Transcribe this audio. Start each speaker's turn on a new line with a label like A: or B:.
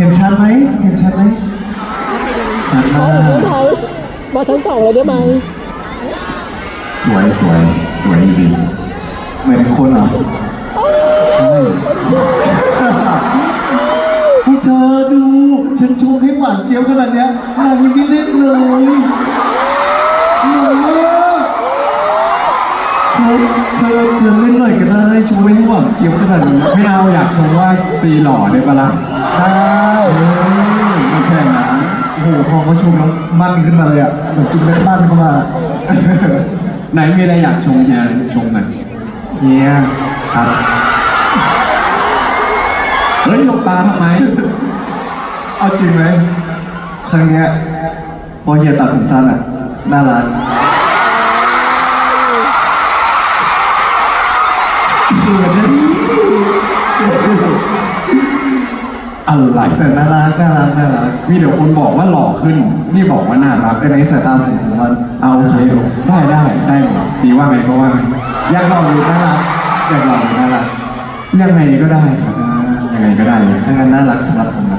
A: เห็นชัดไหมเห็นชัดไหมชัดมา
B: มาได้
A: ก
B: ไหมมาชั้นสองเลยได้ไหม
C: สวยสวยสวยจริง
A: เหมือนคนเหรอ
C: ๆใช่
A: พวกเธอดูฉันโชว์ให้หวานเจี๊ยบขนาดเนี้ยนางยังไม่เล่นเลยงงมากเธอเธอเธอเล่นหน่อยก็ได้โชว์ให้หวานเจี๊ยบขนาดนี้
C: ไม่เอาอยากชมว่าซีหล่อได้ปะล่ะ
A: ได้
C: เออไม่แค่นั้น
A: โอ้โหพอเขาชมแล้วมั่นขึ้นมาเลยอะเหมือนกินเม็ดมั่นเข้ามา
C: ไหนมีอะไรอยากชมเฮียชมหน่อย
A: เฮียครับ
C: เฮ้ยหลบตาทำไม
A: เอาจริงไหมครั้งเนี้ยพอเฮียตัดผมสั้นอะน่ารัก
C: อะไร
A: แต่น่ารักน่ารักน่ารัก
C: มีเดี๋ยวคนบอกว่าหล่อขึ้น นี่บอกว่าน่ารัก
A: แต่ในสายตาผมผมว่า
C: เอาโอเคได้ได้ได้หมดดีว่าไงก็ว่าไง
A: อยากหล่อหรือน่ารักอยากหล่อหรือน่ารัก
C: ยังไงก็ได้ครับยังไงก็ได้เลย
A: ถ้างั้นน่ารักสำหรับผม